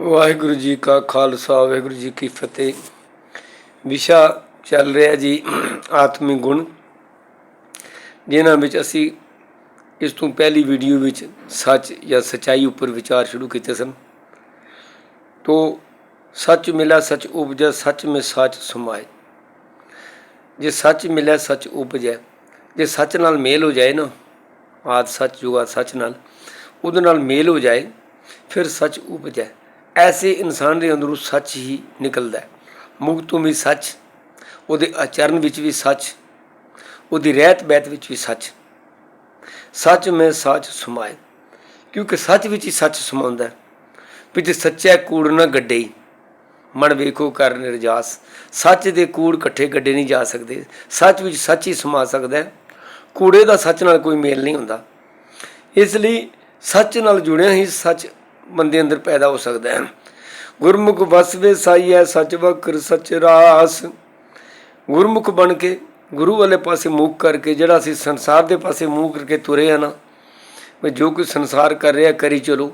ਵਾਹਿਗੁਰੂ ਜੀ ਕਾ ਖਾਲਸਾ, ਵਾਹਿਗੁਰੂ ਜੀ ਕੀ ਫਤਿਹ। ਵਿਸ਼ਾ ਚੱਲ ਰਿਹਾ ਜੀ ਆਤਮਿਕ ਗੁਣ, ਜਿਨ੍ਹਾਂ ਵਿੱਚ ਅਸੀਂ ਇਸ ਤੋਂ ਪਹਿਲੀ ਵੀਡੀਓ ਵਿੱਚ ਸੱਚ ਜਾਂ ਸਚਾਈ ਉੱਪਰ ਵਿਚਾਰ ਸ਼ੁਰੂ ਕੀਤੇ ਸਨ। ਤੋ ਸੱਚ ਮਿਲਿਆ, ਸੱਚ ਉਪਜੈ, ਸੱਚ ਮੇ ਸੱਚ ਸਮਾਏ। ਜੇ ਸੱਚ ਮਿਲਿਆ, ਸੱਚ ਉਪਜੈ, ਜੇ ਸੱਚ ਨਾਲ ਮੇਲ ਹੋ ਜਾਏ ਨਾ, ਆਦ ਸੱਚ ਜੁਗਾ ਸੱਚ ਨਾਲ, ਉਹਦੇ ਨਾਲ ਮੇਲ ਹੋ ਜਾਏ, ਫਿਰ ਸੱਚ ਉਪਜੈ। ਐਸੇ ਇਨਸਾਨ ਦੇ ਅੰਦਰੋਂ ਸੱਚ ਹੀ ਨਿਕਲਦਾ ਹੈ। ਮੁਖ ਤੋਂ ਵੀ ਸੱਚ, ਉਹਦੇ ਆਚਰਣ ਵਿੱਚ ਵੀ ਸੱਚ, ਉਹਦੀ ਰਹਿਤ ਬਹਿਤ ਵਿੱਚ ਵੀ ਸੱਚ। ਸੱਚ ਮੈਂ ਸੱਚ ਸਮਾਏ, ਕਿਉਂਕਿ ਸੱਚ ਵਿੱਚ ਹੀ ਸੱਚ ਸਮਾਉਂਦਾ ਹੈ। ਵਿੱਚ ਸੱਚਾ ਕੂੜ ਨਾ ਗੱਡੇ, ਮਨ ਵੇਖੋ ਕਰ ਨਿਰਜਾਸ। ਸੱਚ ਦੇ ਕੂੜ ਇਕੱਠੇ ਗੱਡੇ ਨਹੀਂ ਜਾ ਸਕਦੇ। ਸੱਚ ਵਿੱਚ ਸੱਚ ਹੀ ਸਮਾ ਸਕਦਾ ਕੂੜੇ ਦਾ ਸੱਚ ਨਾਲ ਕੋਈ ਮੇਲ ਨਹੀਂ ਹੁੰਦਾ। ਇਸ ਲਈ ਸੱਚ ਨਾਲ ਜੁੜਿਆ ਹੀ ਸੱਚ ਬੰਦੇ ਅੰਦਰ ਪੈਦਾ ਹੋ ਸਕਦਾ ਹੈ। ਗੁਰਮੁਖ ਵਸਵੇ ਹੈ ਸੱਚ ਵਕਰ ਸੱਚ ਰਾਸ। ਗੁਰਮੁਖ ਬਣ ਕੇ ਗੁਰੂ ਵਾਲੇ ਪਾਸੇ ਮੂੰਹ ਕਰਕੇ ਜਿਹੜਾ ਅਸੀਂ ਸੰਸਾਰ ਦੇ ਪਾਸੇ ਮੂੰਹ ਕਰਕੇ ਤੁਰੇ ਆ ਨਾ, ਵੀ ਜੋ ਕੁਝ ਸੰਸਾਰ ਕਰ ਰਿਹਾ ਕਰੀ ਚਲੋ।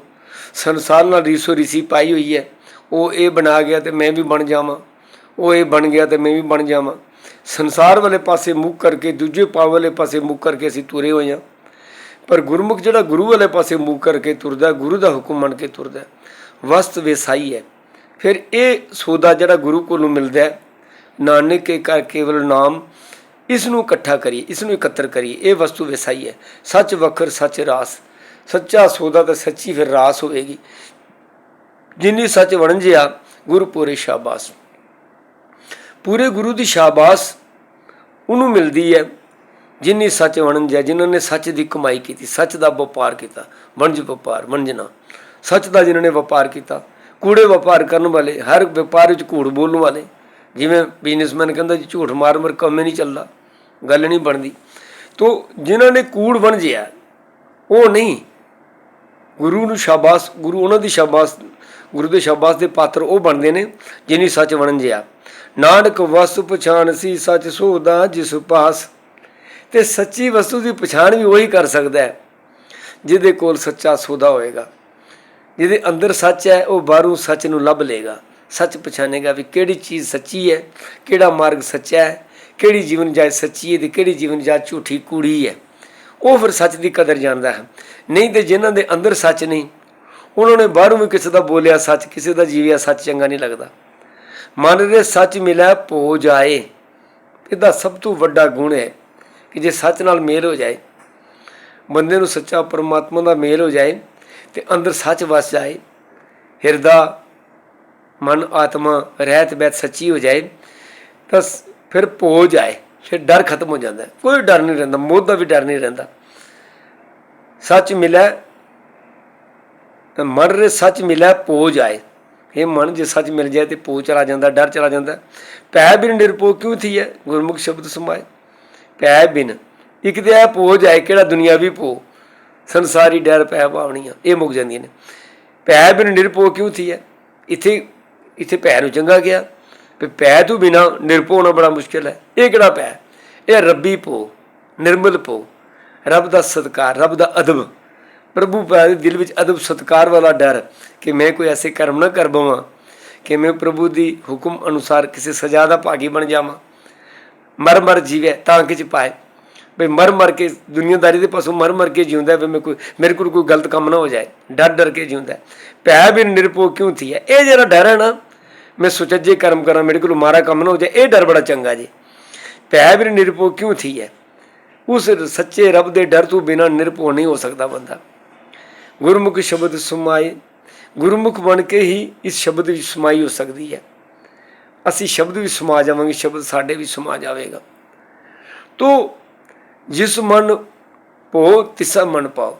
ਸੰਸਾਰ ਨਾਲ ਰੀਸੋ ਰੀਸੀ ਪਾਈ ਹੋਈ ਹੈ ਉਹ ਇਹ ਬਣਾ ਗਿਆ ਤੇ ਮੈਂ ਵੀ ਬਣ ਜਾਵਾਂ। ਉਹ ਇਹ ਬਣ ਗਿਆ ਤੇ ਮੈਂ ਵੀ ਬਣ ਜਾਵਾਂ। ਸੰਸਾਰ ਵਾਲੇ ਪਾਸੇ ਮੂੰਹ ਕਰਕੇ, ਦੂਜੇ ਪਾਵ ਵਾਲੇ ਪਾਸੇ ਮੂੰਹ ਕਰਕੇ ਅਸੀਂ ਤੁਰੇ ਹੋਏ ਹਾਂ ਪਰ ਗੁਰਮੁਖ ਜਿਹੜਾ ਗੁਰੂ ਵਾਲੇ ਪਾਸੇ ਮੂੰਹ ਕਰਕੇ ਤੁਰਦਾ, ਗੁਰੂ ਦਾ ਹੁਕਮ ਮੰਨ ਕੇ ਤੁਰਦਾ ਵਸਤ ਵਿਸਾਈ ਹੈ। ਫਿਰ ਇਹ ਸੋਦਾ ਜਿਹੜਾ ਗੁਰੂ ਕੋਲੋਂ ਮਿਲਦਾ ਹੈ, ਨਾਨਕ ਕੇ ਕਰ ਕੇਵਲ ਨਾਮ ਇਸ ਨੂੰ ਇਕੱਠਾ ਕਰੀਏ ਇਸ ਨੂੰ ਇਕੱਤਰ ਕਰੀਏ, ਇਹ ਵਸਤੂ ਵਿਸਾਈ ਹੈ। ਸੱਚ ਵਖਰ, ਸੱਚ ਰਾਸ। ਸੱਚਾ ਸੋਦਾ ਤਾਂ ਸੱਚੀ ਫਿਰ ਰਾਸ ਹੋਵੇਗੀ। ਜਿੰਨੀ ਸੱਚ ਵਣਜਿਆ ਗੁਰੂ ਪੂਰੇ ਸ਼ਾਬਾਸ਼। ਪੂਰੇ ਗੁਰੂ ਦੀ ਸ਼ਾਬਾਸ਼ ਉਹਨੂੰ ਮਿਲਦੀ ਹੈ। ਜਿੰਨੀ ਸੱਚ ਵਣਜਿਆ ਜਿਨ੍ਹਾਂ ਨੇ ਸੱਚ ਦੀ ਕਮਾਈ ਕੀਤੀ, ਸੱਚ ਦਾ ਵਪਾਰ ਕੀਤਾ, ਵਣਜ ਵਪਾਰ, ਵਣਜਣਾ। ਸੱਚ ਦਾ ਜਿਨ੍ਹਾਂ ਨੇ ਵਪਾਰ ਕੀਤਾ, ਕੂੜੇ ਵਪਾਰ ਕਰਨ ਵਾਲੇ, ਹਰ ਵਪਾਰ ਵਿੱਚ ਝੂਠ ਬੋਲਣ ਵਾਲੇ। ਜਿਵੇਂ ਬਿਜ਼ਨਸਮੈਨ ਕਹਿੰਦਾ ਜੀ, ਝੂਠ ਮਾਰ ਮਰ ਕੰਮ ਹੀ ਨਹੀਂ ਚੱਲਦਾ, ਗੱਲ ਨਹੀਂ ਬਣਦੀ। ਤੋ ਜਿਨ੍ਹਾਂ ਨੇ ਕੂੜ ਵਣਜਿਆ, ਉਹ ਨਹੀਂ। ਗੁਰੂ ਨੂੰ ਸ਼ਾਬਾਸ਼, ਗੁਰੂ ਉਹਨਾਂ ਦੀ ਸ਼ਾਬਾਸ਼, ਗੁਰੂ ਦੇ ਸ਼ਾਬਾਸ਼ ਦੇ ਪਾਤਰ ਉਹ ਬਣਦੇ ਨੇ, ਜਿਨੀ ਸੱਚ ਵਣਜਿਆ। ਨਾਨਕ ਵਸਤੂ ਪਛਾਣ ਸੀ ਸੱਚ ਸੋਦਾ ਜਿਸ ਪਾਸ ਤੇ ਸੱਚੀ ਵਸਤੂ ਦੀ ਪਛਾਣ ਵੀ ਉਹੀ ਕਰ ਸਕਦਾ ਹੈ, ਜਿਹਦੇ ਕੋਲ ਸੱਚਾ ਸੌਦਾ ਹੋਏਗਾ। ਜਿਹਦੇ ਅੰਦਰ ਸੱਚ ਹੈ, ਉਹ ਬਾਹਰੋਂ ਸੱਚ ਨੂੰ ਲੱਭ ਲੇਗਾ ਸੱਚ ਪਛਾਣੇਗਾ ਵੀ ਕਿਹੜੀ ਚੀਜ਼ ਸੱਚੀ ਹੈ, ਕਿਹੜਾ ਮਾਰਗ ਸੱਚਾ ਹੈ, ਕਿਹੜੀ ਜੀਵਨ ਜਾਇ ਸੱਚੀ ਹੈ ਤੇ ਕਿਹੜੀ ਜੀਵਨ ਜਾਇ ਝੂਠੀ ਕੂੜੀ ਹੈ। ਉਹ ਫਿਰ ਸੱਚ ਦੀ ਕਦਰ ਜਾਣਦਾ ਹੈ। ਨਹੀਂ ਤੇ ਜਿਨ੍ਹਾਂ ਦੇ ਅੰਦਰ ਸੱਚ ਨਹੀਂ, ਉਹਨਾਂ ਨੇ ਬਾਹਰੋਂ ਵੀ ਕਿਸੇ ਦਾ ਬੋਲਿਆ ਸੱਚ, ਕਿਸੇ ਦਾ ਜੀਵਿਆ ਸੱਚ ਚੰਗਾ ਨਹੀਂ ਲੱਗਦਾ। ਮਨ ਦੇ ਸੱਚ ਮਿਲਿਆ ਭੋ ਜਾਏ ਇਹਦਾ ਸਭ ਤੋਂ ਵੱਡਾ ਗੁਣ ਹੈ ਕਿ ਜੇ ਸੱਚ ਨਾਲ ਮੇਲ ਹੋ ਜਾਏ, ਬੰਦੇ ਨੂੰ ਸੱਚਾ ਪਰਮਾਤਮਾ ਦਾ ਮੇਲ ਹੋ ਜਾਏ ਤੇ ਅੰਦਰ ਸੱਚ ਵਸ ਜਾਏ, ਹਿਰਦਾ, ਮਨ, ਆਤਮਾ, ਰਹਿਤ ਬੈਤ ਸੱਚੀ ਹੋ ਜਾਏ, ਤਾਂ ਫਿਰ ਭੋ ਜਾਏ, ਫਿਰ ਡਰ ਖਤਮ ਹੋ ਜਾਂਦਾ। ਹੈ। ਕੋਈ ਡਰ ਨਹੀਂ ਰਹਿੰਦਾ, ਮੋਹ ਦਾ ਵੀ ਡਰ ਨਹੀਂ ਰਹਿੰਦਾ। ਸੱਚ ਮਿਲਿਆ ਮਨ ਰੇ ਸੱਚ ਮਿਲਿਆ ਪੋ ਜਾਏ। ਇਹ ਮਨ ਜੇ ਸੱਚ ਮਿਲ ਜਾਏ ਤੇ ਪੋ ਚਲਾ ਜਾਂਦਾ, ਡਰ ਚਲਾ ਜਾਂਦਾ। ਪੈ ਬਿਨ ਨਿਰਪੋ ਕਿਉਂ ਥੀ ਹੈ ਗੁਰਮੁਖ ਸ਼ਬਦ ਸਮਾਏ। ਪੈ ਬਿਨ, ਇੱਕ ਤੇ ਇਹ ਪੋ ਜਾਏ ਕਿਹੜਾ ਦੁਨੀਆਵੀ ਪੋ ਸੰਸਾਰੀ ਡਰ ਪੈ ਭਾਵਣੀਆਂ ਇਹ ਮੁੱਕ ਜਾਂਦੀਆਂ ਨੇ। ਪੈ ਬਿਨ ਨਿਰਪੋ ਕਿਉਂ ਥੀ ਹੈ? ਇੱਥੇ ਇੱਥੇ ਪੈ ਨੂੰ ਚੰਗਾ ਗਿਆ ਵੀ ਪੈ ਤੋਂ ਬਿਨਾ ਨਿਰਪੋ ਹੋਣਾ ਬੜਾ ਮੁਸ਼ਕਿਲ ਹੈ। ਇਹ ਕਿਹੜਾ ਪੈ? ਇਹ ਰੱਬੀ ਪੋ ਨਿਰਮਲ ਪੋ ਰੱਬ ਦਾ ਸਤਕਾਰ, ਰੱਬ ਦਾ ਅਦਬ। ਪ੍ਰਭੂ ਪਿਆਰੇ ਦੇ ਦਿਲ ਵਿੱਚ ਅਦਬ ਸਤਕਾਰ ਵਾਲਾ ਡਰ ਕਿ ਮੈਂ ਕੋਈ ਐਸੇ ਕਰਮ ਨਾ ਕਰ ਬਵਾਂ, ਕਿ ਮੈਂ ਪ੍ਰਭੂ ਦੀ ਹੁਕਮ ਅਨੁਸਾਰ ਕਿਸੇ ਸਜ਼ਾ ਦਾ ਭਾਗੀ ਬਣ ਜਾਵਾਂ। ਮਰ ਮਰ ਜੀਵੇ, ਤਾਂ ਕਿ 'ਚ ਪਾਏ। ਵੀ ਮਰ ਮਰ ਕੇ ਦੁਨੀਆਦਾਰੀ ਦੇ ਪਾਸੋਂ ਮਰ ਮਰ ਕੇ ਜਿਉਂਦਾ ਵੀ ਮੈਂ ਕੋਈ ਮੇਰੇ ਕੋਲ ਕੋਈ ਗਲਤ ਕੰਮ ਨਾ ਹੋ ਜਾਏ, ਡਰ ਡਰ ਕੇ ਜਿਉਂਦਾ ਭੈ ਵੀ ਨਿਰਪੋ ਕਿਉਂ ਥੀ ਹੈ? ਇਹ ਜਿਹੜਾ ਡਰ ਹੈ ਨਾ, ਮੈਂ ਸੁਚੱਜੇ ਕਰਮ ਕਰਾਂ, ਮੇਰੇ ਕੋਲ ਮਾਰਾ ਕੰਮ ਨਾ ਹੋ ਜਾਏ, ਇਹ ਡਰ ਬੜਾ ਚੰਗਾ ਜੀ। ਭੈ ਵੀ ਨਿਰਪੋ ਕਿਉਂ ਥੀ ਹੈ? ਉਸ ਸੱਚੇ ਰੱਬ ਦੇ ਡਰ ਤੋਂ ਬਿਨਾਂ ਨਿਰਭਉ ਨਹੀਂ ਹੋ ਸਕਦਾ ਬੰਦਾ। ਗੁਰਮੁਖ ਸ਼ਬਦ ਸਮਾਏ ਗੁਰਮੁਖ ਬਣ ਕੇ ਹੀ ਇਸ ਸ਼ਬਦ ਵਿੱਚ ਸਮਾਈ ਹੋ ਸਕਦੀ ਹੈ। ਅਸੀਂ ਸ਼ਬਦ ਵੀ ਸਮਾ ਜਾਵਾਂਗੇ, ਸ਼ਬਦ ਸਾਡੇ ਵੀ ਸਮਾ ਜਾਵੇਗਾ। ਤੋ ਜਿਸ ਮਨ ਭੋ, ਤਿਸਾ ਮਨ ਪਾਓ।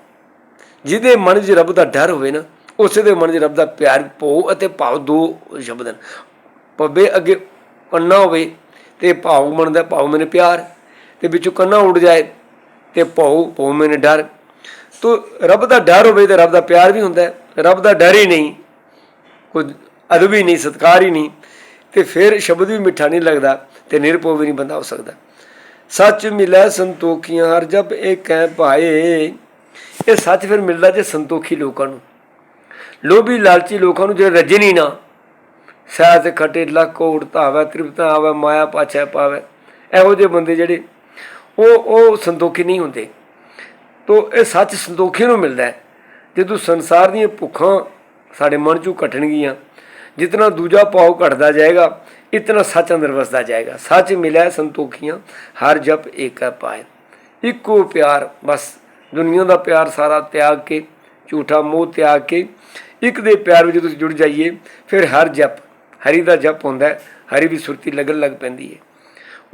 ਜਿਹਦੇ ਮਨ 'ਚ ਰੱਬ ਦਾ ਡਰ ਹੋਵੇ ਨਾ, ਉਸੇ ਦੇ ਮਨ 'ਚ ਰੱਬ ਦਾ ਪਿਆਰ ਭੋ ਅਤੇ ਭਾਵ ਦੋ ਸ਼ਬਦ ਹਨ। ਪੱਬੇ ਅੱਗੇ ਪੰਨਾ ਹੋਵੇ ਤੇ ਭਾਵ ਮਨ ਦਾ ਭਾਵ ਮੈਨੇ ਪਿਆਰ, ਤੇ ਵਿੱਚੋਂ ਕੰਨਾ ਉੱਡ ਜਾਏ ਤੇ ਭਉ ਭਉ ਮੈਨੇ ਡਰ। ਤੋ ਰੱਬ ਦਾ ਡਰ ਹੋਵੇ ਤੇ ਰੱਬ ਦਾ ਪਿਆਰ ਵੀ ਹੁੰਦਾ ਰੱਬ ਦਾ ਡਰ ਹੀ ਨਹੀਂ, ਕੋਈ ਅਦਬ ਹੀ ਨਹੀਂ, ਸਤਕਾਰ ਹੀ ਨਹੀਂ। ਤੇ ਫਿਰ ਸ਼ਬਦ ਵੀ ਮਿੱਠਾ ਨਹੀਂ ਲੱਗਦਾ ਤੇ ਨਿਰਭਉ ਵੀ ਨਹੀਂ ਬੰਦਾ ਹੋ ਸਕਦਾ। ਸੱਚ ਮਿਲੈ ਸੰਤੋਖੀਆਂ, ਹਰ ਜਬ ਇਹ ਕਹਿ ਪਾਏ ਇਹ ਸੱਚ ਫਿਰ ਮਿਲਦਾ ਜੇ ਸੰਤੋਖੀ ਲੋਕਾਂ ਨੂੰ। ਲੋਭੀ ਲਾਲਚੀ ਲੋਕਾਂ ਨੂੰ ਜੇ ਰੱਜੇ ਨਹੀਂ ਨਾ। ਸਹਿਤ ਖਟੇ, ਲੱਖ ਕੋੜ ਧਾਵੇ, ਤ੍ਰਿਪਤਾ ਆਵੇ, ਮਾਇਆ ਪਾਛੈ ਪਾਵੇ। ਇਹੋ ਜਿਹੇ ਬੰਦੇ ਜਿਹੜੇ ਉਹ ਉਹ ਸੰਤੋਖੀ ਨਹੀਂ ਹੁੰਦੇ। ਤੋ ਇਹ ਸੱਚ ਸੰਤੋਖੀ ਨੂੰ ਮਿਲਦਾ ਹੈ। ਜਦੋਂ ਸੰਸਾਰ ਦੀਆਂ ਭੁੱਖਾਂ ਸਾਡੇ ਮਨ ਚੋਂ ਘਟਣਗੀਆਂ ਜਿਤਨਾ ਦੂਜਾ ਪਾਉ ਘਟਦਾ ਜਾਏਗਾ, ਇਤਨਾ ਸੱਚ ਅੰਦਰ ਵਸਦਾ ਜਾਏਗਾ। ਸੱਚ ਮਿਲਿਆ ਸੰਤੋਖੀਆਂ, ਹਰ ਜਪ ਏਕਾ ਪਾਏ। ਇੱਕੋ ਪਿਆਰ, ਬਸ ਦੁਨੀਆ ਦਾ ਪਿਆਰ ਸਾਰਾ ਤਿਆਗ ਕੇ, ਝੂਠਾ ਮੋਹ ਤਿਆਗ ਕੇ, ਇੱਕ ਦੇ ਪਿਆਰ ਵਿੱਚ ਤੁਸੀਂ ਜੁੜ ਜਾਈਏ, ਫਿਰ ਹਰ ਜਪ, ਹਰੀ ਦਾ ਜਪ ਹੁੰਦਾ ਹੈ, ਹਰੀ ਦੀ ਸੁਰਤੀ ਲੱਗਣ ਲੱਗ ਪੈਂਦੀ ਹੈ।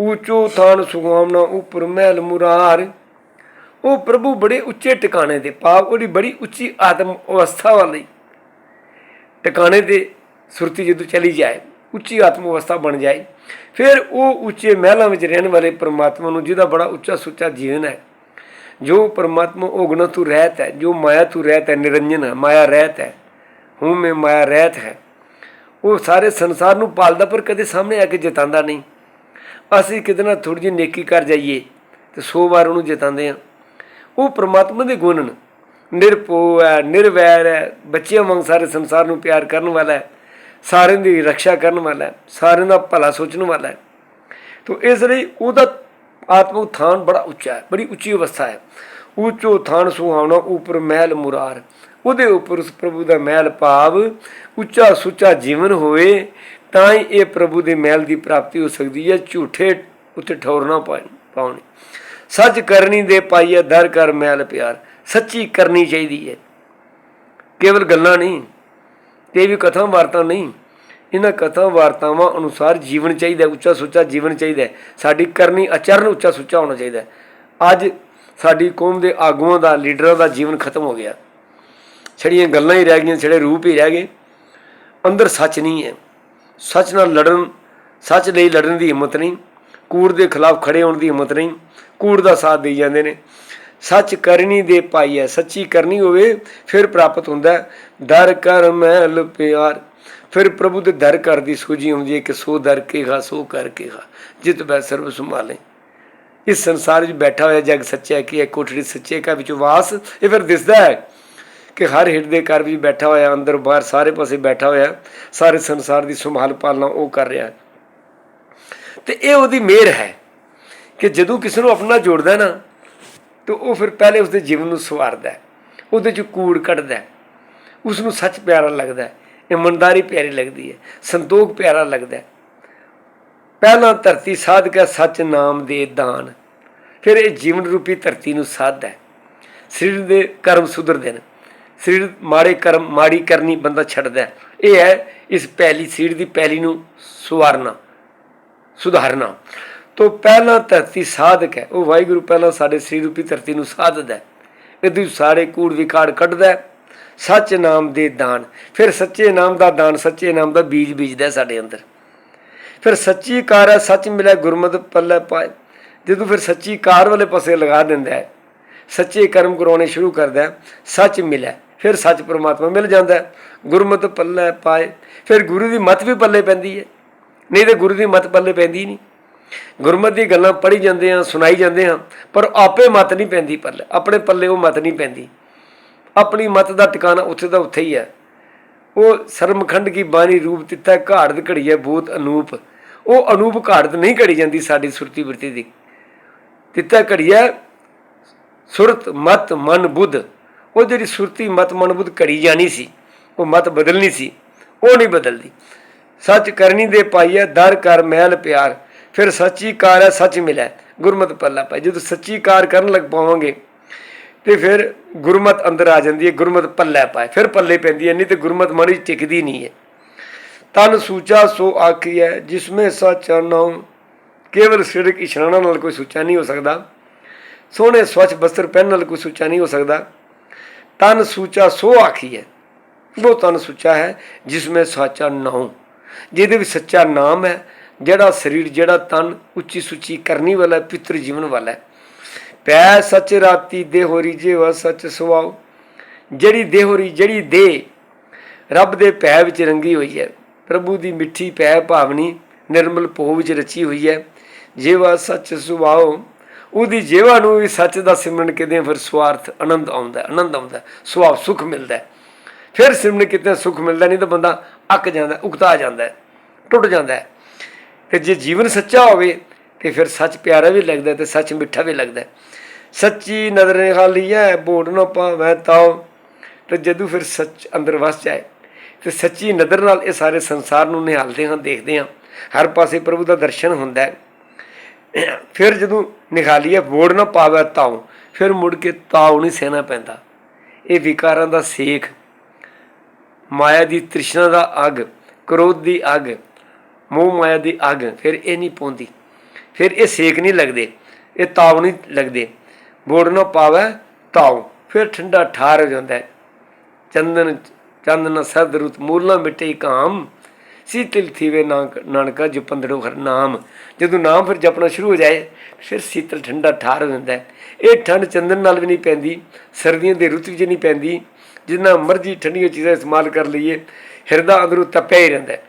ਉੱਚੋ ਥਾਨ ਸੁਖਾਮਨਾ ਉਪਰ ਮਹਿਲ ਮੁਰਾਰ। ਉਹ ਪ੍ਰਭੂ ਬੜੇ ਉੱਚੇ ਟਿਕਾਣੇ ਤੇ ਪਾਪ ਉਹਦੀ ਬੜੀ ਉੱਚੀ ਆਤਮ ਅਵਸਥਾ ਵਾਲੀ। ਟਿਕਾਣੇ ਤੇ ਸੁਰਤੀ ਜਦੋਂ ਚਲੀ ਜਾਏ, ਉੱਚੀ ਆਤਮ ਅਵਸਥਾ ਬਣ ਜਾਏ, ਫਿਰ ਉਹ ਉੱਚੇ ਮਹਿਲਾਂ ਵਿੱਚ ਰਹਿਣ ਵਾਲੇ ਪਰਮਾਤਮਾ ਨੂੰ, ਜਿਹਦਾ ਬੜਾ ਉੱਚਾ ਸੁੱਚਾ ਜੀਵਨ ਹੈ, ਜੋ ਪਰਮਾਤਮਾ ਉਹ ਗੁਣਾ ਤੋਂ ਰਹਿਤ ਹੈ, ਜੋ ਮਾਇਆ ਤੂੰ ਰਹਿਤ ਹੈ, ਨਿਰੰਜਨ ਹੈ, ਮਾਇਆ ਰਹਿਤ ਹੈ, ਹੂੰ ਮੈਂ ਮਾਇਆ ਰਹਿਤ ਹੈ। ਉਹ ਸਾਰੇ ਸੰਸਾਰ ਨੂੰ ਪਾਲਦਾ, ਪਰ ਕਦੇ ਸਾਹਮਣੇ ਆ ਕੇ ਜਿਤਾਂਦਾ ਨਹੀਂ। ਅਸੀਂ ਕਿਤਨਾ ਥੋੜੀ ਜਿਹੀ ਨੇਕੀ ਕਰ ਜਾਈਏ ਤੇ 100 ਵਾਰ ਉਹਨੂੰ ਜਿਤਾਂਦੇ ਆ ਉਹ ਪਰਮਾਤਮਾ ਦੇ ਗੁਣ ਨੇ। ਨਿਰਪੋ ਹੈ, ਨਿਰਵੈਰ ਹੈ, ਬੱਚਿਆਂ ਵਾਂਗ ਸਾਰੇ ਸੰਸਾਰ ਨੂੰ ਪਿਆਰ ਕਰਨ ਵਾਲਾ ਹੈ। ਸਾਰਿਆਂ ਦੀ ਰੱਖਿਆ ਕਰਨ ਵਾਲਾ ਹੈ, ਸਾਰਿਆਂ ਦਾ ਭਲਾ ਸੋਚਣ ਵਾਲਾ ਹੈ। ਤੋ ਇਸ ਲਈ ਉਹਦਾ ਆਤਮਿਕ ਥਾਨ ਬੜਾ ਉੱਚਾ ਹੈ, ਬੜੀ ਉੱਚੀ ਅਵਸਥਾ ਹੈ। ਉੱਚੋ ਥਾਨ ਸੁਹਾਵਣਾ, ਉਪਰ ਮਹਿਲ ਮੁਰਾਰ। ਉਹਦੇ ਉੱਪਰ ਉਸ ਪ੍ਰਭੂ ਦਾ ਮਹਿਲ ਭਾਵ, ਉੱਚਾ ਸੁੱਚਾ ਜੀਵਨ ਹੋਵੇ, ਤਾਂ ਹੀ ਇਹ ਪ੍ਰਭੂ ਦੇ ਮਹਿਲ ਦੀ ਪ੍ਰਾਪਤੀ ਹੋ ਸਕਦੀ ਹੈ, ਝੂਠੇ ਉੱਤੇ ਠੌਰ ਨਾ ਪਾਉਣ। ਸੱਚ ਕਰਨੀ ਦੇ ਪਾਈਏ, ਦਰ ਕਰ ਮਹਿਲ ਪਿਆਰ। ਸੱਚੀ ਕਰਨੀ ਚਾਹੀਦੀ ਹੈ। ਕੇਵਲ ਗੱਲਾਂ ਨਹੀਂ ਤੇ ਵੀ ਕਥਾ ਵਾਰਤਾ ਨਹੀਂ। ਇਹਨਾਂ ਕਥਾ ਵਾਰਤਾਵਾਂ ਅਨੁਸਾਰ ਜੀਵਨ ਚਾਹੀਦਾ ਉੱਚਾ ਸੁੱਚਾ ਜੀਵਨ ਚਾਹੀਦਾ ਸਾਡੀ ਕਰਨੀ ਆਚਰਣ ਉੱਚਾ ਸੁੱਚਾ ਹੋਣਾ ਚਾਹੀਦਾ ਅੱਜ ਸਾਡੀ ਕੌਮ ਦੇ ਆਗੂਆਂ ਦਾ, ਲੀਡਰਾਂ ਦਾ ਜੀਵਨ ਖਤਮ ਹੋ ਗਿਆ। ਛੜੀਆਂ ਗੱਲਾਂ ਹੀ ਰਹਿ ਗਈਆਂ, ਛੜੇ ਰੂਪ ਹੀ ਰਹਿ ਗਏ। ਅੰਦਰ ਸੱਚ ਨਹੀਂ ਹੈ। ਸੱਚ ਨਾਲ ਲੜਨ, ਸੱਚ ਲਈ ਲੜਨ ਦੀ ਹਿੰਮਤ ਨਹੀਂ। ਕੂੜ ਦੇ ਖਿਲਾਫ ਖੜੇ ਹੋਣ ਦੀ ਹਿੰਮਤ ਨਹੀਂ। ਕੂੜ ਦਾ ਸਾਥ ਦੇਈ ਜਾਂਦੇ ਨੇ। ਸੱਚ ਕਰਨੀ ਦੇ ਪਾਈ ਹੈ, ਸੱਚੀ ਕਰਨੀ ਹੋਵੇ, ਫਿਰ ਪ੍ਰਾਪਤ ਹੁੰਦਾ ਦਰ ਕਰ ਮਹਿਲ ਪਿਆਰ। ਫਿਰ ਪ੍ਰਭੂ ਦੇ ਦਰ ਕਰ ਦੀ ਸੂਝੀ ਹੁੰਦੀ ਹੈ ਕਿ ਸੋ ਦਰ ਕੇ ਗਾ ਸੋ ਕਰ ਕੇ ਗਾ ਜਿਤ ਬੈ ਸਰਬ ਸੰਭਾਲੇ। ਇਸ ਸੰਸਾਰ ਵਿੱਚ ਬੈਠਾ ਹੋਇਆ ਜਗ ਸੱਚਾ ਕੀ ਹੈ ਕੋਠੜੀ ਸੱਚੇ ਕਾ ਵਿੱਚ ਵਾਸ, ਇਹ ਫਿਰ ਦਿਸਦਾ ਹੈ ਕਿ ਹਰ ਹਿਰਦੇ ਦੇ ਘਰ ਵੀ ਬੈਠਾ ਹੋਇਆ, ਅੰਦਰ ਬਾਹਰ ਸਾਰੇ ਪਾਸੇ ਬੈਠਾ ਹੋਇਆ, ਸਾਰੇ ਸੰਸਾਰ ਦੀ ਸੰਭਾਲ ਪਾਲਣਾ ਉਹ ਕਰ ਰਿਹਾ ਹੈ। ਤੇ ਇਹ ਉਹਦੀ ਮਿਹਰ ਹੈ ਕਿ ਜਦੋਂ ਕਿਸੇ ਨੂੰ ਆਪਣਾ ਜੋੜਦਾ ਨਾ ਤੇ ਉਹ ਫਿਰ ਪਹਿਲੇ ਉਸਦੇ ਜੀਵਨ ਨੂੰ ਸਵਾਰਦਾ ਉਹਦੇ ਚ ਕੂੜ ਕੱਢਦਾ ਹੈ। ਉਸ ਨੂੰ ਸੱਚ ਪਿਆਰਾ ਲੱਗਦਾ ਇਮਾਨਦਾਰੀ ਪਿਆਰੀ ਲੱਗਦੀ ਹੈ। ਸੰਤੋਖ ਪਿਆਰਾ ਲੱਗਦਾ ਪਹਿਲਾਂ ਧਰਤੀ ਸਾਧਕਾ ਸੱਚ ਨਾਮ ਦੇ ਦਾਨ। ਫਿਰ ਇਹ ਜੀਵਨ ਰੂਪੀ ਧਰਤੀ ਨੂੰ ਸਾਧਦਾ ਸਰੀਰ ਦੇ ਕਰਮ ਸੁਧਰਦੇ ਨੇ। ਸਰੀਰ ਮਾੜੇ ਕਰਮ, ਮਾੜੀ ਕਰਨੀ ਬੰਦਾ ਛੱਡਦਾ ਇਹ ਹੈ ਇਸ ਪਹਿਲੀ, ਸਰੀਰ ਦੀ ਪਹਿਲੀ ਨੂੰ ਸੁਵਾਰਨਾ, ਸੁਧਾਰਨਾ। ਤੋਂ ਪਹਿਲਾਂ ਧਰਤੀ ਸਾਧਕ ਹੈ। ਉਹ ਵਾਹਿਗੁਰੂ ਪਹਿਲਾਂ ਸਾਡੇ ਸਰੀਰ ਰੂਪੀ ਧਰਤੀ ਨੂੰ ਸਾਧਦਾ ਹੈ। ਇਹਦੇ ਸਾਰੇ ਕੂੜ ਵਿਕਾੜ ਕੱਢਦਾ ਸੱਚ ਨਾਮ ਦੇ ਦਾਨ। ਫਿਰ ਸੱਚੇ ਨਾਮ ਦਾ ਦਾਨ, ਸੱਚੇ ਨਾਮ ਦਾ ਬੀਜ ਬੀਜਦਾ ਸਾਡੇ ਅੰਦਰ। ਫਿਰ ਸੱਚੀ ਕਾਰ ਹੈ, ਸੱਚ ਮਿਲਿਆ ਗੁਰਮਤਿ ਪੱਲੇ ਪਾਏ। ਜਦੋਂ ਫਿਰ ਸੱਚੀ ਕਾਰ ਵਾਲੇ ਪਾਸੇ ਲਗਾ ਦਿੰਦਾ ਹੈ, ਸੱਚੇ ਕਰਮ ਕਰਾਉਣੇ ਸ਼ੁਰੂ ਕਰਦਾ ਹੈ, ਸੱਚ ਮਿਲਿਆ। ਫਿਰ ਸੱਚ ਪ੍ਰਮਾਤਮਾ ਮਿਲ ਜਾਂਦਾ ਹੈ, ਗੁਰਮਤਿ ਪੱਲੇ ਪਾਏ। ਫਿਰ ਗੁਰੂ ਦੀ ਮਤ ਵੀ ਪੱਲੇ ਪੈਂਦੀ ਹੈ। ਨਹੀਂ ਤੇ ਗੁਰੂ ਦੀ ਮਤ ਪੱਲੇ ਪੈਂਦੀ ਨਹੀਂ। ਗੁਰਮਤ ਦੀ ਗੱਲਾਂ ਪੜ੍ਹੀ ਜਾਂਦੇ ਆ ਸੁਣਾਈ ਜਾਂਦੇ ਆ ਪਰ ਆਪੇ ਮਤ ਨਹੀਂ ਪੈਂਦੀ ਪੱਲੇ ਆਪਣੇ ਪੱਲੇ ਉਹ ਮਤ ਨਹੀਂ ਪੈਂਦੀ। ਆਪਣੀ ਮਤ ਦਾ ਟਿਕਾਣਾ ਉੱਥੇ ਦਾ ਉੱਥੇ ਹੀ ਹੈ। ਉਹ ਸਰਮਖੰਡ ਕੀ ਬਾਣੀ ਰੂਪ ਤਿੱਥਾ ਘਾੜਤ ਘੜੀ ਹੈ ਬੂਤ ਅਨੂਪ। ਉਹ ਅਨੂਪ ਘਾੜਤ ਨਹੀਂ ਘੜੀ ਜਾਂਦੀ ਸਾਡੀ ਸੁਰਤੀ ਵਰਤੀ ਦੀ। ਤਿੱਥਾ ਘੜੀ ਹੈ ਸੁਰਤ, ਮਤ, ਮਨ, ਬੁੱਧ। ਉਹ ਜਿਹੜੀ ਸੁਰਤੀ, ਮਤ, ਮਨ, ਬੁੱਧ ਘੜੀ ਜਾਣੀ ਸੀ, ਉਹ ਮਤ ਬਦਲਣੀ ਸੀ, ਉਹ ਨਹੀਂ ਬਦਲਦੀ। ਸੱਚ ਕਰਨੀ ਦੇ ਪਾਈਐ ਦਰ ਕਰ, ਮਹਿਲ ਪਿਆਰ। ਫਿਰ ਸੱਚੀ ਕਾਰ ਹੈ, ਸੱਚ ਮਿਲੈ ਗੁਰਮਤ ਪੱਲਾ ਪਾਈ ਜਦੋਂ ਸੱਚੀ ਕਾਰ ਕਰਨ ਲੱਗ ਪਾਵਾਂਗੇ, ਤੇ ਫਿਰ ਗੁਰਮਤ ਅੰਦਰ ਆ ਜਾਂਦੀ ਹੈ, ਗੁਰਮਤ ਪੱਲੇ ਪਾਏ ਫਿਰ ਪੱਲੇ ਪੈਂਦੀ ਹੈ, ਨਹੀਂ ਤੇ ਗੁਰਮਤ ਮਨ ਵਿੱਚ ਟਿਕਦੀ ਨਹੀਂ ਹੈ। ਤਨ ਸੂਚਾ ਸੋ ਆਖੀ ਹੈ, ਜਿਸਮੇ ਸੱਚਾ ਨਾਮ ਕੇਵਲ ਸਿਰਕ ਇਸ਼ਨਾਨਾ ਨਾਲ ਕੋਈ ਸੁੱਚਾ ਨਹੀਂ ਹੋ ਸਕਦਾ। ਸੋਹਣੇ ਸਵੱਛ ਬਸਤਰ ਪਹਿਨ ਨਾਲ ਕੋਈ ਸੁੱਚਾ ਨਹੀਂ ਹੋ ਸਕਦਾ। ਤਨ ਸੂਚਾ ਸੋ ਆਖੀ ਹੈ, ਉਹ ਤਨ ਸੁੱਚਾ ਹੈ, ਜਿਸਮੇ ਸੱਚਾ ਨਾਮ ਜਿਹਦੇ ਵਿੱਚ ਸੱਚਾ ਨਾਮ ਹੈ ਜਿਹੜਾ ਸਰੀਰ ਜਿਹੜਾ ਤਨ ਉੱਚੀ ਸੁੱਚੀ ਕਰਨੀ ਵਾਲਾ ਹੈ, ਪਿਤਰ ਜੀਵਨ ਵਾਲਾ ਹੈ। ਪੈ ਸੱਚ ਰਾਤੀ ਦੇਹੋਰੀ ਜੀਵਾ ਸੱਚ ਸੁਆਓ ਜਿਹੜੀ ਦੇਹੋਰੀ ਜਿਹੜੀ ਦੇ ਰੱਬ ਦੇ ਪੈ ਵਿੱਚ ਰੰਗੀ ਹੋਈ ਹੈ। ਪ੍ਰਭੂ ਦੀ ਮਿੱਠੀ ਪੈ ਭਾਵਨੀ ਨਿਰਮਲ ਭੋ ਵਿੱਚ ਰਚੀ ਹੋਈ ਹੈ। ਜੇਵਾ ਸੱਚ ਸੁਭਾਓ ਉਹਦੀ ਜੇਵਾ ਨੂੰ ਵੀ ਸੱਚ ਦਾ ਸਿਮਰਨ ਕਿਤੇ ਫਿਰ ਸਵਾਰਥ ਆਨੰਦ ਆਉਂਦਾ ਆਨੰਦ ਆਉਂਦਾ ਹੈ, ਸੁਭਾਵ ਸੁਖ ਮਿਲਦਾ ਫਿਰ ਸਿਮਰਨ ਕਿਤੇ ਸੁੱਖ ਮਿਲਦਾ ਨਹੀਂ ਤਾਂ ਬੰਦਾ ਅੱਕ ਜਾਂਦਾ ਉਕਤਾ ਜਾਂਦਾ ਟੁੱਟ ਜਾਂਦਾ ਹੈ ਜੇ ਜੀਵਨ ਸੱਚਾ ਹੋਵੇ ਤੇ ਫਿਰ ਸੱਚ ਪਿਆਰਾ ਵੀ ਲੱਗਦਾ ਤੇ ਸੱਚ ਮਿੱਠਾ ਵੀ ਲੱਗਦਾ। ਸੱਚੀ ਨਜ਼ਰ ਨਿਖਾਲੀ ਹੈ ਬੋੜ ਨਾ ਪਾਵੇਂ ਤਾਉ। ਤੇ ਜਦੋਂ ਫਿਰ ਸੱਚ ਅੰਦਰ ਵਸ ਜਾਏ, ਤੇ ਸੱਚੀ ਨਦਰ ਨਾਲ ਇਹ ਸਾਰੇ ਸੰਸਾਰ ਨੂੰ ਨਿਹਾਲਦੇ ਹਾਂ, ਦੇਖਦੇ ਹਾਂ। ਹਰ ਪਾਸੇ ਪ੍ਰਭੂ ਦਾ ਦਰਸ਼ਨ ਹੁੰਦਾ ਹੈ ਫਿਰ ਜਦੋਂ ਨਿਖਾਲੀਏ ਬੋੜ ਨਾ ਪਾਵੇ ਤਾਉ, ਫਿਰ ਮੁੜ ਕੇ ਤਾਉ ਨਹੀਂ ਸਹਿਣਾ ਪੈਂਦਾ। ਇਹ ਵਿਕਾਰਾਂ ਦਾ ਸੇਖ, ਮਾਇਆ ਦੀ ਤ੍ਰਿਸ਼ਨਾ ਦਾ ਅਗ, ਕ੍ਰੋਧ ਦੀ ਅਗ ਮੋਹ ਮਾਇਆ ਦੀ ਅੱਗ, ਫਿਰ ਇਹ ਨਹੀਂ ਪੌਂਦੀ। ਫਿਰ ਇਹ ਸੇਕ ਨਹੀਂ ਲੱਗਦੇ, ਇਹ ਤਾਵ ਨਹੀਂ ਲੱਗਦੇ। ਬੋੜ ਨਾ ਪਾਵੇ ਤਾਉ, ਫਿਰ ਠੰਡਾ ਠਾਰ ਹੋ ਜਾਂਦਾ ਹੈ। ਚੰਦਨ ਚੰਦਨ ਸਰਦ ਰੁਤ ਮੂਲਾਂ ਮਿਟੇ ਕਾਮ ਸੀਤਲ ਥੀਵੇ ਨਾਨਕ, ਨਾਨਕਾ ਜਪੰਦੜੋ ਹਰ ਨਾਮ। ਜਦੋਂ ਨਾਮ ਫਿਰ ਜਪਣਾ ਸ਼ੁਰੂ ਹੋ ਜਾਏ, ਫਿਰ ਸੀਤਲ ਠੰਡਾ ਠਾਰ ਹੋ ਜਾਂਦਾ ਹੈ। ਇਹ ਠੰਡ ਚੰਦਨ ਨਾਲ ਵੀ ਨਹੀਂ ਪੈਂਦੀ, ਸਰਦੀਆਂ ਦੇ ਰੁੱਤ ਵਿੱਚ ਨਹੀਂ ਪੈਂਦੀ। ਜਿੰਨਾ ਮਰਜ਼ੀ ਠੰਡੀਆਂ ਚੀਜ਼ਾਂ ਇਸਤੇਮਾਲ ਕਰ ਲਈਏ, ਹਿਰਦਾ ਅੰਦਰੋਂ ਤਪਿਆ ਹੀ ਰਹਿੰਦਾ ਹੈ।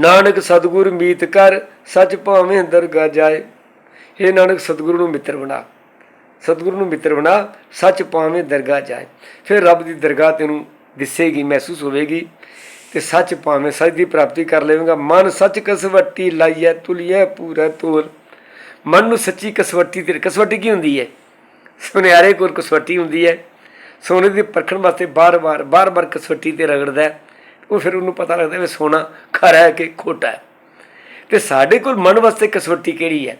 ਨਾਨਕ ਸਤਿਗੁਰ ਮੀਤ ਕਰ, ਸੱਚ ਭਾਵੇਂ ਅੰਦਰ ਗਾ ਜਾਏ। ਇਹ ਨਾਨਕ, ਸਤਿਗੁਰੂ ਨੂੰ ਮਿੱਤਰ ਬਣਾ। ਸਤਿਗੁਰੂ ਨੂੰ ਮਿੱਤਰ ਬਣਾ, ਸੱਚ ਭਾਵੇਂ ਦਰਗਾਹ ਜਾਏ। ਫਿਰ ਰੱਬ ਦੀ ਦਰਗਾਹ ਤੈਨੂੰ ਦਿਸੇਗੀ, ਮਹਿਸੂਸ ਹੋਵੇਗੀ ਤੇ ਸੱਚ ਭਾਵੇਂ ਸੱਚ ਦੀ ਪ੍ਰਾਪਤੀ ਕਰ ਲਵੇਂਗਾ। ਮਨ ਸੱਚ ਕਸਵੱਟੀ ਲਾਈਐ, ਤੁਲੀਐ ਪੂਰਾ ਤੋਲ। ਮਨ ਨੂੰ ਸੱਚੀ ਕਸਵੱਟੀ ਤੇ, ਕਸਵੱਟੀ ਕੀ ਹੁੰਦੀ ਹੈ ਸੁਨਿਆਰੇ ਕੋਲ ਕਸਵੱਟੀ ਹੁੰਦੀ ਹੈ ਸੋਨੇ ਦੀ ਪਰਖਣ ਵਾਸਤੇ ਬਾਰ-ਬਾਰ ਬਾਰ-ਬਾਰ ਕਸਵੱਟੀ ਤੇ ਰਗੜਦਾ ਹੈ ਉਹ ਫਿਰ ਉਹਨੂੰ ਪਤਾ ਲੱਗਦਾ ਵੀ ਸੋਨਾ ਖਰਾ ਹੈ ਕਿ ਖੋਟਾ ਹੈ। ਤੇ ਸਾਡੇ ਕੋਲ ਮਨ ਵਾਸਤੇ ਕਸਵੱਟੀ ਕਿਹੜੀ ਹੈ?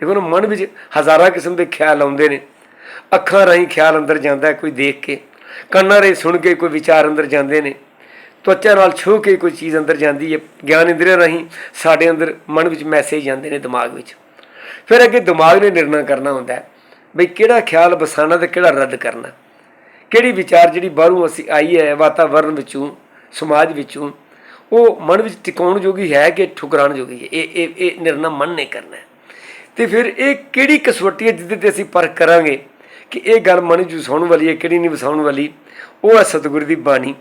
ਦੇਖੋ ਨਾ, ਮਨ ਵਿੱਚ ਹਜ਼ਾਰਾਂ ਕਿਸਮ ਦੇ ਖਿਆਲ ਆਉਂਦੇ ਨੇ। ਅੱਖਾਂ ਰਾਹੀਂ ਖਿਆਲ ਅੰਦਰ ਜਾਂਦਾ ਕੋਈ ਦੇਖ ਕੇ। ਕੰਨਾਂ ਰਾਹੀਂ ਸੁਣ ਕੇ ਕੋਈ ਵਿਚਾਰ ਅੰਦਰ ਜਾਂਦੇ ਨੇ। ਤਵਚਾ ਨਾਲ ਛੂ ਕੇ ਕੋਈ ਚੀਜ਼ ਅੰਦਰ ਜਾਂਦੀ ਹੈ। ਗਿਆਨ ਇੰਦਰੀਆਂ ਰਾਹੀਂ ਸਾਡੇ ਅੰਦਰ ਮਨ ਵਿੱਚ ਮੈਸੇਜ ਜਾਂਦੇ ਨੇ ਦਿਮਾਗ ਵਿੱਚ। ਫਿਰ ਅੱਗੇ ਦਿਮਾਗ ਨੇ ਨਿਰਣਾ ਕਰਨਾ ਹੁੰਦਾ ਹੈ। ਬਈ ਕਿਹੜਾ ਖਿਆਲ ਬਸਾਣਾ ਤੇ ਕਿਹੜਾ ਰੱਦ ਕਰਨਾ? ਕਿਹੜੀ ਵਿਚਾਰ ਜਿਹੜੀ ਬਾਹਰੋਂ ਅਸੀਂ ਆਈ ਹੈ ਵਾਤਾਵਰਣ ਵਿੱਚੋਂ ਸਮਾਜ ਵਿੱਚੋਂ, ਉਹ ਮਨ ਵਿੱਚ ਟਿਕਾਉਣ ਜੋਗੀ ਹੈ ਕਿ ਠੁਕਰਾਉਣ ਜੋਗੀ ਹੈ। ਇਹ ਇਹ ਇਹ ਨਿਰਣਾ ਮਨ ਨੇ ਕਰਨਾ ਹੈ। ਤੇ ਫਿਰ ਇਹ ਕਿਹੜੀ ਕਸਵੱਟੀ ਹੈ ਜਿਹਦੇ ਤੇ ਅਸੀਂ ਪਰਖ ਕਰਾਂਗੇ ਕਿ ਇਹ ਗੱਲ ਮਨ ਵਿੱਚ ਵਸਾਉਣ ਵਾਲੀ ਹੈ, ਕਿਹੜੀ ਨਹੀਂ ਵਸਾਉਣ ਵਾਲੀ? ਉਹ ਹੈ ਸਤਿਗੁਰ ਦੀ ਬਾਣੀ।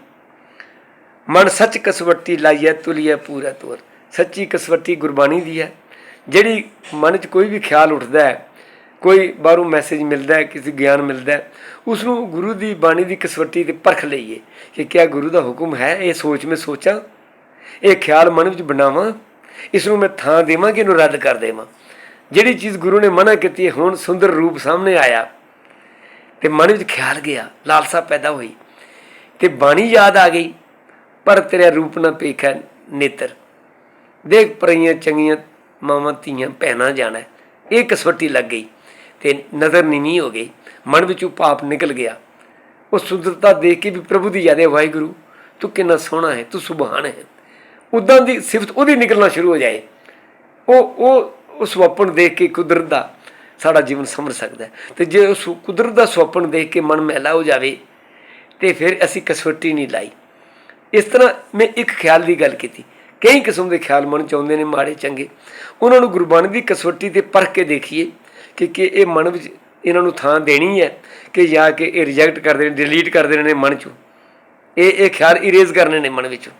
ਮਨ ਸੱਚ ਕਸਵੱਟੀ ਲਾਈਐ, ਤੁਲੀਐ ਪੂਰਾ ਤੋਰ। ਸੱਚੀ ਕਸਵੱਟੀ ਗੁਰਬਾਣੀ ਦੀ ਹੈ। ਜਿਹੜੀ ਮਨ 'ਚ ਕੋਈ ਵੀ ਖਿਆਲ ਉੱਠਦਾ ਹੈ ਕੋਈ ਬਾਹਰੋਂ ਮੈਸੇਜ ਮਿਲਦਾ ਹੈ, ਕਿਸੇ ਗਿਆਨ ਮਿਲਦਾ ਹੈ ਉਸ ਨੂੰ ਗੁਰੂ ਦੀ ਬਾਣੀ ਦੀ ਕਸਵੱਟੀ ਤੇ ਪਰਖ ਲਈਏ ਕਿ ਕਿਆ ਗੁਰੂ ਦਾ ਹੁਕਮ ਹੈ, ਇਹ ਸੋਚ ਮੈਂ ਸੋਚਾਂ, ਇਹ ਖਿਆਲ ਮਨ ਵਿੱਚ ਬਣਾਵਾਂ ਇਸ ਨੂੰ ਮੈਂ ਥਾਂ ਦੇਵਾਂ ਕਿ ਇਹਨੂੰ ਰੱਦ ਕਰ ਦੇਵਾਂ। ਜਿਹੜੀ ਚੀਜ਼ ਗੁਰੂ ਨੇ ਮਨਾ ਕੀਤੀ ਹੁਣ ਸੁੰਦਰ ਰੂਪ ਸਾਹਮਣੇ ਆਇਆ ਤੇ ਮਨ ਵਿੱਚ ਖਿਆਲ ਗਿਆ, ਲਾਲਸਾ ਪੈਦਾ ਹੋਈ ਤੇ ਬਾਣੀ ਯਾਦ ਆ ਗਈ, ਪਰ ਤੇਰਾ ਰੂਪ ਨਾ ਪੇਖਾ ਨੇਤਰ। ਦੇਖ ਪਰਈਆਂ ਚੰਗੀਆਂ ਮਾਵਾਂ ਧੀਆਂ ਭੈਣਾਂ ਜਾਣਾ ਇਹ ਕਸਵੱਟੀ ਲੱਗ ਗਈ। ਤੇ ਨਜ਼ਰ ਨੀਵੀਂ ਹੋ ਗਈ। ਮਨ ਵਿੱਚੋਂ ਪਾਪ ਨਿਕਲ ਗਿਆ। ਉਹ ਸੁੰਦਰਤਾ ਦੇਖ ਕੇ ਵੀ ਪ੍ਰਭੂ ਦੀ ਯਾਦ ਹੈ, ਵਾਹਿਗੁਰੂ, ਤੂੰ ਕਿੰਨਾ ਸੋਹਣਾ ਹੈ, ਤੂੰ ਸੁਭਾਨ ਹੈ। ਉਦਾਂ ਦੀ ਸਿਫਤ ਉਹਦੀ ਨਿਕਲਣਾ ਸ਼ੁਰੂ ਹੋ ਜਾਏ। ਉਹ ਉਹ ਉਸ ਸੁਪਨ ਦੇਖ ਕੇ ਕੁਦਰਤ ਦਾ ਸਾਡਾ ਜੀਵਨ ਸਮਝ ਸਕਦਾ ਹੈ। ਤੇ ਜੇ ਉਸ ਕੁਦਰਤ ਦਾ ਸੁਪਨ ਦੇਖ ਕੇ ਮਨ ਮਹਿਲਾ ਹੋ ਜਾਵੇ, ਤੇ ਫਿਰ ਅਸੀਂ ਕਸਵੱਟੀ ਨਹੀਂ ਲਾਈ। ਇਸ ਤਰ੍ਹਾਂ ਮੈਂ ਇੱਕ ਖਿਆਲ ਦੀ ਗੱਲ ਕੀਤੀ। ਕਈ ਕਿਸਮ ਦੇ ਖਿਆਲ ਮਨ ਚ ਆਉਂਦੇ ਨੇ ਮਾੜੇ ਚੰਗੇ। ਉਹਨਾਂ ਨੂੰ ਗੁਰਬਾਣੀ ਦੀ ਕਸਵੱਟੀ ਤੇ ਪਰਖ ਕੇ ਦੇਖੀਏ। ਕਿ ਕਿ ਇਹ ਮਨ ਵਿੱਚ ਇਹਨਾਂ ਨੂੰ ਥਾਂ ਦੇਣੀ ਹੈ ਕਿ ਜਾਂ ਕਿ ਇਹ ਰਿਜੈਕਟ ਕਰ ਦੇਣੇ ਡਿਲੀਟ ਕਰ ਦੇਣੇ ਨੇ ਮਨ ਚੋਂ। ਇਹ ਇਹ ਖਿਆਲ ਇਰੇਜ਼ ਕਰਨੇ ਨੇ ਮਨ ਵਿੱਚੋਂ।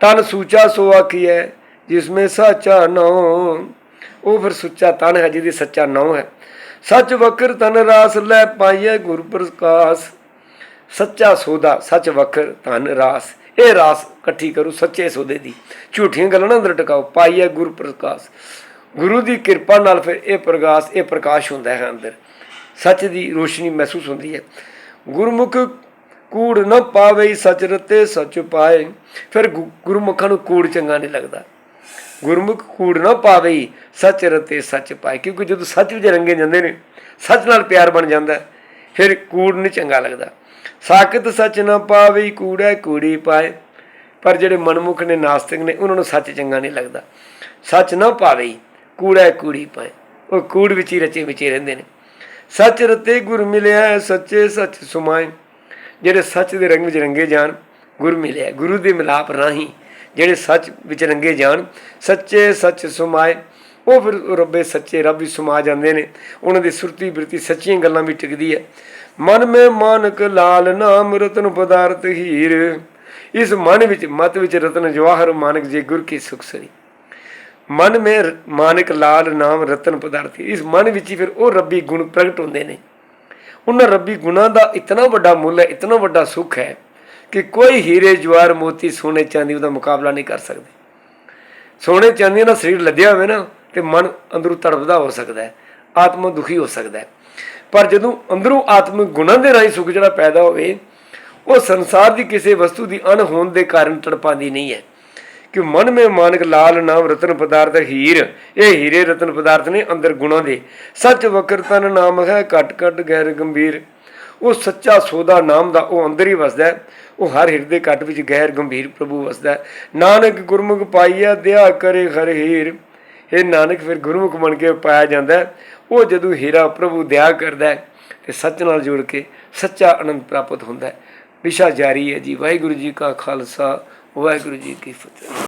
ਤਨ ਸੂਚਾ ਸੋ ਆਖੀ ਆਖੀਐ ਜਿਸਮੇ ਸੱਚਾ ਨਾਉ ਉਹ ਫਿਰ ਸੁੱਚਾ ਤਨ ਹੈ, ਜਿਹਦੀ ਸੱਚਾ ਨਾਉ ਹੈ। ਸੱਚ ਵਕਰ ਤਨ ਰਾਸ ਲੈ ਪਾਈਐ ਗੁਰ ਪ੍ਰਕਾਸ਼। ਸੱਚਾ ਸੌਦਾ ਸੱਚ ਵਕਰ ਧਨ ਰਾਸ। ਇਹ ਰਾਸ ਇਕੱਠੀ ਕਰੂ ਸੱਚੇ ਸੌਦੇ ਦੀ। ਝੂਠੀਆਂ ਗੱਲਾਂ ਨਾ ਅੰਦਰ ਟਿਕਾਓ, ਪਾਈਐ ਗੁਰ ਪ੍ਰਕਾਸ਼। ਗੁਰੂ ਦੀ ਕਿਰਪਾ ਨਾਲ ਫਿਰ ਇਹ ਪ੍ਰਕਾਸ਼ ਇਹ ਪ੍ਰਕਾਸ਼ ਹੁੰਦਾ ਹੈ ਅੰਦਰ। ਸੱਚ ਦੀ ਰੋਸ਼ਨੀ ਮਹਿਸੂਸ ਹੁੰਦੀ ਹੈ। ਗੁਰਮੁਖ ਕੂੜ ਨਾ ਪਾਵੇ, ਸੱਚ ਰਤੇ ਸੱਚ ਪਾਏ। ਫਿਰ ਗੁ- ਗੁਰਮੁਖਾਂ ਨੂੰ ਕੂੜ ਚੰਗਾ ਨਹੀਂ ਲੱਗਦਾ। ਗੁਰਮੁਖ ਕੂੜ ਨਾ ਪਾਵੇ, ਸੱਚ ਰਤੇ ਸੱਚ ਪਾਏ। ਕਿਉਂਕਿ ਜਦੋਂ ਸੱਚ ਵਿੱਚ ਰੰਗੇ ਜਾਂਦੇ ਨੇ, ਸੱਚ ਨਾਲ ਪਿਆਰ ਬਣ ਜਾਂਦਾ ਫਿਰ ਕੂੜ ਨਹੀਂ ਚੰਗਾ ਲੱਗਦਾ। ਸਾਖਤ ਸੱਚ ਨਾ ਪਾਵੇ, ਕੂੜਾ ਕੂੜੀ ਪਾਏ। ਪਰ ਜਿਹੜੇ ਮਨਮੁਖ ਨੇ, ਨਾਸਤਿਕ ਨੇ, ਉਹਨਾਂ ਨੂੰ ਸੱਚ ਚੰਗਾ ਨਹੀਂ ਲੱਗਦਾ। ਸੱਚ ਨਾ ਪਾਵੇ ਕੂੜਾ ਕੂੜੀ ਪਾਏ। ਉਹ ਕੂੜ ਵਿੱਚ ਹੀ ਰਚੇ ਵਿਚੇ ਰਹਿੰਦੇ ਨੇ। ਸੱਚ ਰਤੇ ਗੁਰ ਮਿਲਿਆ, ਸੱਚੇ ਸੱਚ ਸੁਮਾਏ। ਜਿਹੜੇ ਸੱਚ ਦੇ ਰੰਗ ਵਿੱਚ ਰੰਗੇ ਜਾਣ, ਗੁਰ ਮਿਲਿਆ। ਗੁਰੂ ਦੇ ਮਿਲਾਪ ਰਾਹੀਂ ਜਿਹੜੇ ਸੱਚ ਵਿੱਚ ਰੰਗੇ ਜਾਣ, ਸੱਚੇ ਸੱਚ ਸੁਮਾਏ। ਉਹ ਫਿਰ ਰੱਬੇ ਸੱਚੇ ਰੱਬ ਵੀ ਸਮਾ ਜਾਂਦੇ ਨੇ। ਉਹਨਾਂ ਦੀ ਸੁਰਤੀ ਬਿਰਤੀ ਸੱਚੀਆਂ ਗੱਲਾਂ ਵੀ ਟਿਕਦੀ ਹੈ। ਮਨ ਮੇ ਮਾਨਕ ਲਾਲ ਨਾਮ ਰਤਨ ਪਦਾਰਥ ਹੀਰ। ਇਸ ਮਨ ਵਿੱਚ, ਮਤ ਵਿੱਚ ਰਤਨ ਜਵਾਹਰ ਮਾਨਕ ਜੇ ਗੁਰ ਕੀ ਸੁਖ ਸਰੀ। ਮਨ ਮੇ ਮਾਨਕ ਲਾਲ ਨਾਮ ਰਤਨ ਪਦਾਰਥ ਇਸ ਮਨ ਵਿੱਚ ਹੀ ਫਿਰ ਉਹ ਰੱਬੀ ਗੁਣ ਪ੍ਰਗਟ ਹੁੰਦੇ ਨੇ। ਉਹਨਾਂ ਰੱਬੀ ਗੁਣਾਂ ਦਾ ਇਤਨਾ ਵੱਡਾ ਮੁੱਲ ਹੈ, ਇਤਨਾ ਵੱਡਾ ਸੁੱਖ ਹੈ ਕਿ ਕੋਈ ਹੀਰੇ, ਜਵਾਰ, ਮੋਤੀ, ਸੋਨੇ, ਚਾਂਦੀ ਉਹਦਾ ਮੁਕਾਬਲਾ ਨਹੀਂ ਕਰ ਸਕਦੇ। ਸੋਨੇ, ਚਾਂਦੀ ਨਾਲ ਸਰੀਰ ਲੱਦਿਆ ਹੋਵੇ ਨਾ, ਤੇ ਮਨ ਅੰਦਰੋਂ ਤੜਪਦਾ ਹੋ ਸਕਦਾ ਹੈ, ਆਤਮਾ ਦੁਖੀ ਹੋ ਸਕਦਾ ਹੈ। ਪਰ ਜਦੋਂ ਅੰਦਰੋਂ ਆਤਮਿਕ ਗੁਣਾਂ ਦੇ ਰਾਹੀਂ ਸੁਖ ਜਿਹੜਾ ਪੈਦਾ ਹੋਵੇ, ਉਹ ਸੰਸਾਰ ਦੀ ਕਿਸੇ ਵਸਤੂ ਦੀ ਅਣ ਹੋਣ ਦੇ ਕਾਰਨ ਤੜਪਾਉਂਦੀ ਨਹੀਂ ਹੈ। ਕਿ ਮਨ ਮੇ ਮਾਨਕ ਲਾਲ ਨਾਮ ਰਤਨ ਪਦਾਰਥ ਹੀਰ। ਇਹ ਹੀਰੇ ਰਤਨ ਪਦਾਰਥ ਨੇ ਅੰਦਰ ਗੁਣਾਂ ਦੇ। ਸੱਚ ਵਕਰ ਤਨ ਨਾਮ ਹੈ, ਘਟ ਘਟ ਗੈਰ ਗੰਭੀਰ। ਉਹ ਸੱਚਾ ਸੋਦਾ ਨਾਮ ਦਾ ਉਹ ਅੰਦਰ ਹੀ ਵਸਦਾ ਉਹ ਹਰ ਹਿਰਦੇ ਘਟ ਵਿੱਚ ਗੈਰ ਗੰਭੀਰ ਪ੍ਰਭੂ ਵਸਦਾ ਨਾਨਕ ਗੁਰਮੁਖ ਪਾਈਆ, ਦਿਆ ਕਰੇ ਹਰ ਹੀਰ। ਇਹ ਨਾਨਕ, ਫਿਰ ਗੁਰਮੁਖ ਬਣ ਕੇ ਪਾਇਆ ਜਾਂਦਾ ਉਹ ਜਦੋਂ ਹੀਰਾ ਪ੍ਰਭੂ ਦਿਆ ਕਰਦਾ ਹੈ, ਤੇ ਸੱਚ ਨਾਲ ਜੁੜ ਕੇ ਸੱਚਾ ਆਨੰਦ ਪ੍ਰਾਪਤ ਹੁੰਦਾ ਵਿਸ਼ਾ ਜਾਰੀ ਹੈ ਜੀ। ਵਾਹਿਗੁਰੂ ਜੀ ਕਾ ਖਾਲਸਾ। ਵਾਹਿਗੁਰੂ ਜੀ ਕੀ ਫਤਿਹ।